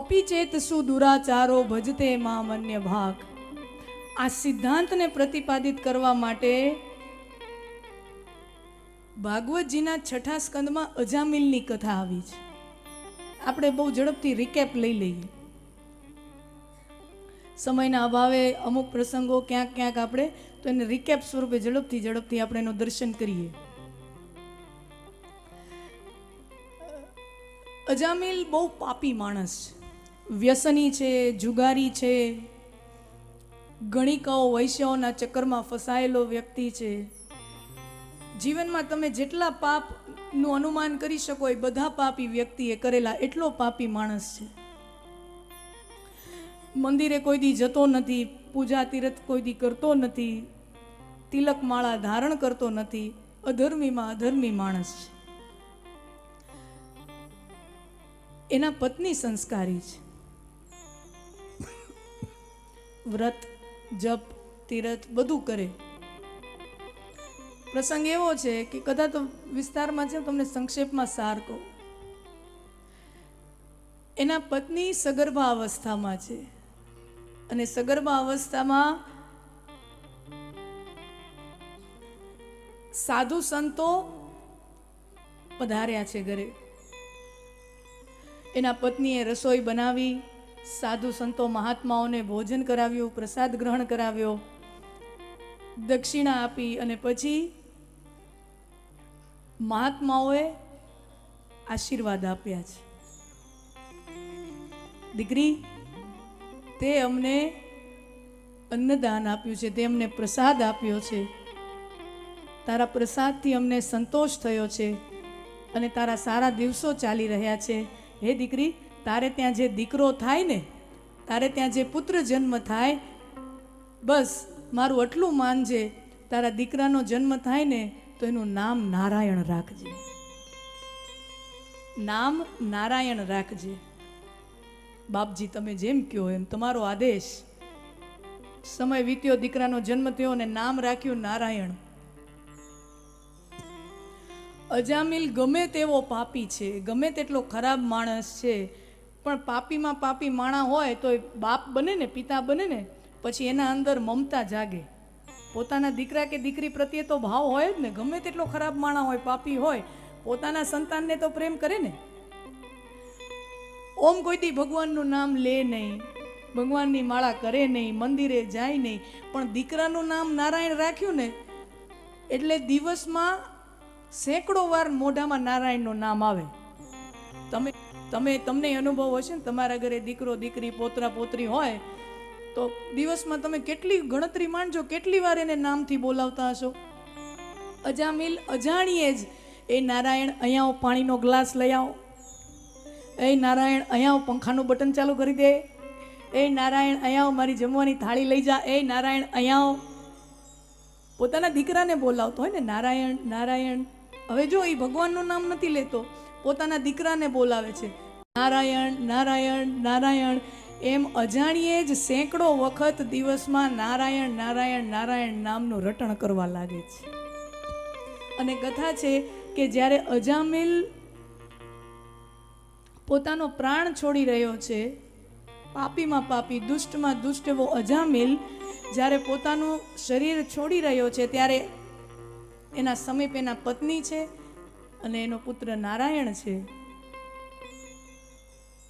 અપિચેત સુદુરાચારો ભજતે માં અન્ય ભાગ. આ સિદ્ધાંતને પ્રતિપાદિત કરવા માટે ભાગવતજીના છઠ્ઠા સ્કંદમાં અજામિલની કથા આવી છે. આપણે બહુ ઝડપથી રિકેપ લઈ લઈએ. સમયના અભાવે અમુક પ્રસંગો ક્યાંક ક્યાંક આપણે તો એને રિકેપ સ્વરૂપે ઝડપથી ઝડપથી આપણે એનું દર્શન કરીએ. અજામિલ બહુ પાપી માણસ છે. વ્યસની છે, જુગારી છે, ગણિકાઓ વૈશ્યાઓના ચક્કરમાં ફસાયેલો વ્યક્તિ છે. જીવનમાં તમે જેટલા પાપનું અનુમાન કરી શકો એ બધા પાપી વ્યક્તિએ કરેલા એટલો પાપી માણસ છે. મંદિરે કોઈ દી જતો નથી, પૂજા તીર્થ કોઈ દી કરતો નથી, તિલક માળા ધારણ કરતો નથી, અધર્મીમાં અધર્મી માણસ છે. એના પત્ની સંસ્કારી છે. વ્રત, જપ, તીરથ બધું કરે. પ્રસંગ એવો છે કે કદાચ વિસ્તારમાં છે તમને સંક્ષેપમાં સાર કહું. એના પત્ની સગર્ભા અવસ્થામાં છે. અને સગર્ભા અવસ્થામાં સાધુ સંતો પધાર્યા છે ઘરે. એના પત્નીએ રસોઈ બનાવી સાધુ સંતો મહાત્માઓને ભોજન કરાવ્યું, પ્રસાદ ગ્રહણ કરાવ્યો, દક્ષિણા આપી અને પછી મહાત્માઓએ આશીર્વાદ આપ્યા છે. દીકરી, તે અમને અન્નદાન આપ્યું છે, તે અમને પ્રસાદ આપ્યો છે. તારા પ્રસાદથી અમને સંતોષ થયો છે અને તારા સારા દિવસો ચાલી રહ્યા છે. હે દીકરી તારે ત્યાં જે દીકરો થાય ને, તારે ત્યાં જે પુત્ર જન્મ થાય, બસ મારું આટલું માનજે તારા દીકરાનો જન્મ થાય ને, તો એનું નામ નારાયણ રાખજે. નામ નારાયણ રાખજે. બાપજી, તમે જેમ કહો એમ, તમારો આદેશ. સમય વીત્યો, દીકરાનો જન્મ થયો અને નામ રાખ્યું નારાયણ. અજામિલ ગમે તેવો પાપી છે, ગમે તેટલો ખરાબ માણસ છે પણ પાપીમાં પાપી માણા હોય તો બાપ બને ને, પિતા બને ને, પછી એના અંદર મમતા જાગે. પોતાના દીકરા કે દીકરી પ્રત્યે તો ભાવ હોય જ ને, ગમે તેટલો ખરાબ માણા હોય, પાપી હોય, પોતાના સંતાનને તો પ્રેમ કરે ને. ઓમ કોઈ દી ભગવાનનું નામ લે નહીં, ભગવાનની માળા કરે નહીં, મંદિરે જાય નહીં, પણ દીકરાનું નામ નારાયણ રાખ્યું ને, એટલે દિવસમાં સેંકડો વાર મોઢામાં નારાયણનું નામ આવે. તમે તમે, તમને અનુભવ હશે ને તમારા ઘરે દીકરો, દીકરી, પોતરા, પોતરી હોય, તો દિવસમાં તમે કેટલી ગણતરી માંડજો કેટલી વાર એને નામથી બોલાવતા હશો? અજામિલ, અજાણીએ જ, એ નારાયણ, અહીંયા પાણીનો ગ્લાસ લઈ આવો. એ નારાયણ, અહીંયા પંખાનું બટન ચાલુ કરી દે. એ નારાયણ, અહીંયા મારી જમવાની થાળી લઈ જા. એ નારાયણ, અહીંયા પોતાના દીકરાને બોલાવતો હોય ને, નારાયણ નારાયણ. હવે જો એ ભગવાનનું નામ નથી લેતો પોતાના દીકરાને બોલાવે છે. નારાયણ નારાયણ નારાયણ. એમ અજાણીએ જ સેંકડો વખત દિવસમાં નારાયણ નારાયણ નારાયણ નામનું રટણ કરવા લાગે છે. અને કથા છે કે જ્યારે અજામિલ પોતાનો પ્રાણ છોડી રહ્યો છે, પાપીમાં પાપી, દુષ્ટમાં દુષ્ટ એવો અજામિલ જ્યારે પોતાનું શરીર છોડી રહ્યો છે, ત્યારે એના સમીપ એના પત્ની છે અને એનો પુત્ર નારાયણ છે.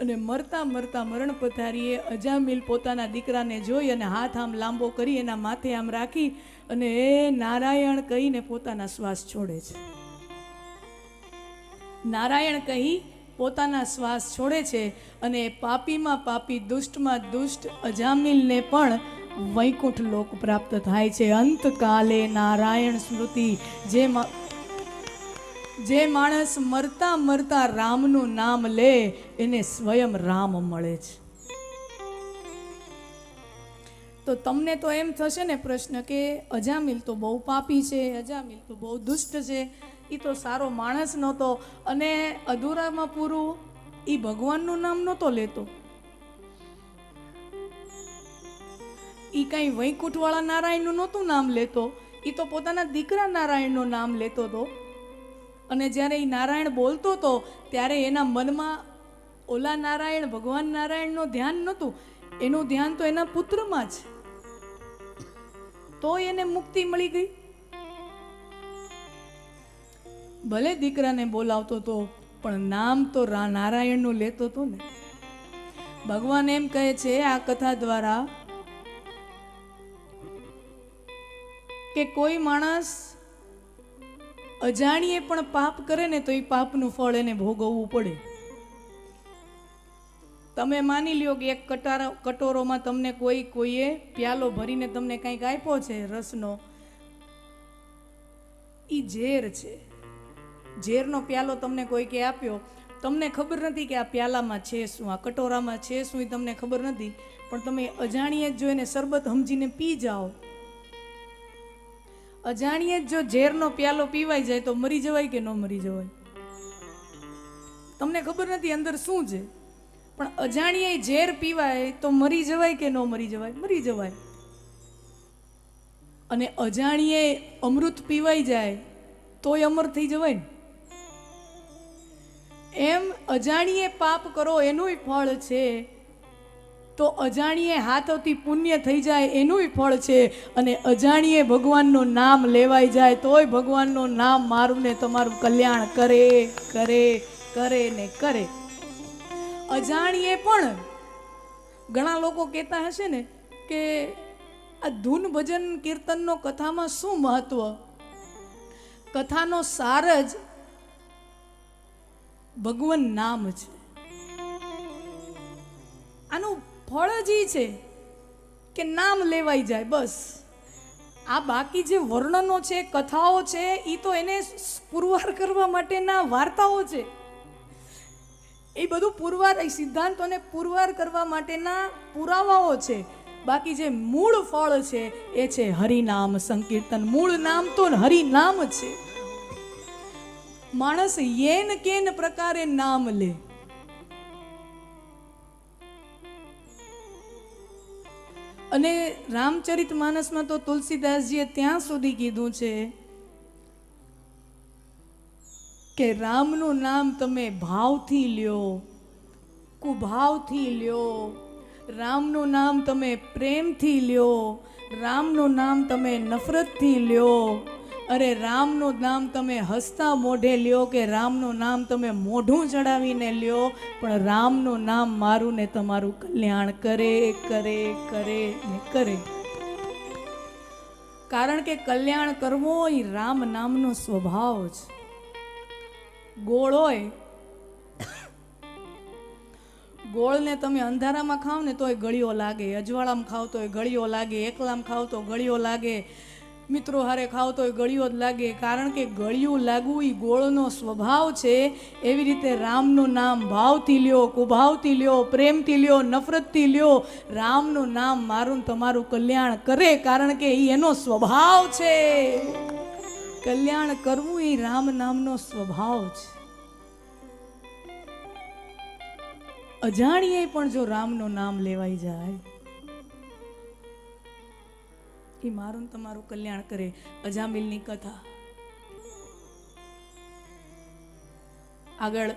અને મરતા મરતા મરણ પથારીએ અજામિલ પોતાના દીકરાને જોઈ અને હાથ આમ લાંબો કરી એના માથે આમ રાખી અને એ નારાયણ કહીને પોતાના શ્વાસ છોડે છે. નારાયણ કહી પોતાના શ્વાસ છોડે છે અને પાપીમાં પાપી દુષ્ટમાં દુષ્ટ અજામિલને પણ વૈકુંઠ લોક પ્રાપ્ત થાય છે. અંતકાલે નારાયણ સ્મૃતિ જે મા- જે માણસ મરતા મરતા રામનું નામ લે, એને સ્વયં રામ મળે છે. તો તમને તો એમ થશે ને પ્રશ્ન કે અજામિલ તો બહુ પાપી છે, અજામિલ તો બહુ દુષ્ટ છે એ તો સારો માણસ નહોતો. અને અધૂરામાં પૂરું એ ભગવાનનું નામ નહોતો લેતો. એ કાંઈ વૈકુંઠવાળા નારાયણનું નહોતું નામ લેતો. એ તો પોતાના દીકરા નારાયણનું નામ લેતો હતો અને જ્યારે એ નારાયણ બોલતો હતો ત્યારે એના મનમાં ઓલા નારાયણ, ભગવાન નારાયણનું ધ્યાન નહોતું. એનું ધ્યાન તો એના પુત્રમાં જ. તો એને મુક્તિ મળી ગઈ. ભલે દીકરાને બોલાવતો તો, પણ નામ તો નારાયણનું લેતો તો ને. ભગવાન એમ કહે છે આ કથા દ્વારા કે કોઈ માણસ અજાણીએ પણ પાપ કરે ને તો એ પાપનું ફળ એને ભોગવવું પડે. તમે માની લ્યો કે એક કટારો, કટોરોમાં તમને કોઈ, કોઈએ પ્યાલો ભરીને તમને કંઈક આપ્યો છે રસનો એ ઝેર છે. ઝેરનો પ્યાલો તમને કોઈકે આપ્યો. તમને ખબર નથી કે આ પ્યાલામાં છે શું, આ કટોરામાં છે શું એ તમને ખબર નથી. પણ તમે અજાણીએ જ જો એને શરબત સમજીને પી જાઓ. અજાણીએ જ જો ઝેરનો પ્યાલો પીવાઈ જાય તો મરી જવાય કે ન મરી જવાય? તમને ખબર નથી અંદર શું છે? પણ અજાણીએ ઝેર પીવાય તો મરી જવાય કે ન મરી જવાય? મરી જવાય. અને અજાણીએ અમૃત પીવાઈ જાય તોય અમર થઈ જવાય ને? એમ અજાણીએ પાપ કરો એનુંય ફળ છે તો અજાણીએ હાથોથી પુણ્ય થઈ જાય એનુંય ફળ છે અને અજાણીએ ભગવાનનું નામ લેવાઈ જાય તોય ભગવાનનું નામ મારું ને તમારું કલ્યાણ કરે કરે કરે ને કરે. અજાણીએ પણ ઘણા લોકો કહેતા હશે ને કે આ ધૂન ભજન કીર્તનનો કથામાં શું મહત્વ? કથાનો સાર જ ભગવાન નામ છે. આનું ફળ જ એ છે કે નામ લેવાઈ જાય, બસ. આ બાકી જે વર્ણનો છે, કથાઓ છે એ તો એને પુરવાર કરવા માટેના વાર્તાઓ છે. એ બધું પુરવાર, એ સિદ્ધાંતોને પુરવાર કરવા માટેના પુરાવાઓ છે. બાકી જે મૂળ ફળ છે, એ છે હરિનામ સંકીર્તન. મૂળ નામ તો હરિનામ છે. માણસ યેન કેન પ્રકારે નામ લે. અને રામચરિત માનસમાં તો તુલસીદાસજીએ ત્યાં સુધી કીધું છે કે રામનું નામ તમે ભાવથી લ્યો, કુભાવથી લ્યો. રામનું નામ તમે પ્રેમથી લ્યો, રામનું નામ તમે નફરતથી લ્યો. અરે રામનું નામ તમે હસતા મોઢે લ્યો કે રામનું નામ તમે મોઢું ચડાવીને લ્યો, પણ રામનું નામ મારું ને તમારું કલ્યાણ કરે કરે કરે ને કરે. કારણ કે કલ્યાણ કરવો એ રામ નામનો સ્વભાવ છે ગોળ હોય, ગોળને તમે અંધારામાં ખાવ ને તોય ગળીઓ લાગે, અજવાળામાં ખાવ તોય ગળીઓ લાગે, એકલામાં ખાવ તો ગળીઓ લાગે. મિત્રો, હારે ખાવ તો એ ગળિયો જ લાગે. કારણ કે ગળિયું લાગવું એ ગોળનો સ્વભાવ છે. એવી રીતે રામનું નામ ભાવથી લ્યો, કુભાવથી લ્યો, પ્રેમથી લ્યો, નફરતથી લ્યો, રામનું નામ મારું તમારું કલ્યાણ કરે. કારણ કે એ એનો સ્વભાવ છે. કલ્યાણ કરવું એ રામ નામનો સ્વભાવ છે. અજાણીએ પણ જો રામનું નામ લેવાઈ જાય એ મારું તમારું કલ્યાણ કરે. અજામિલની કથા. આગળ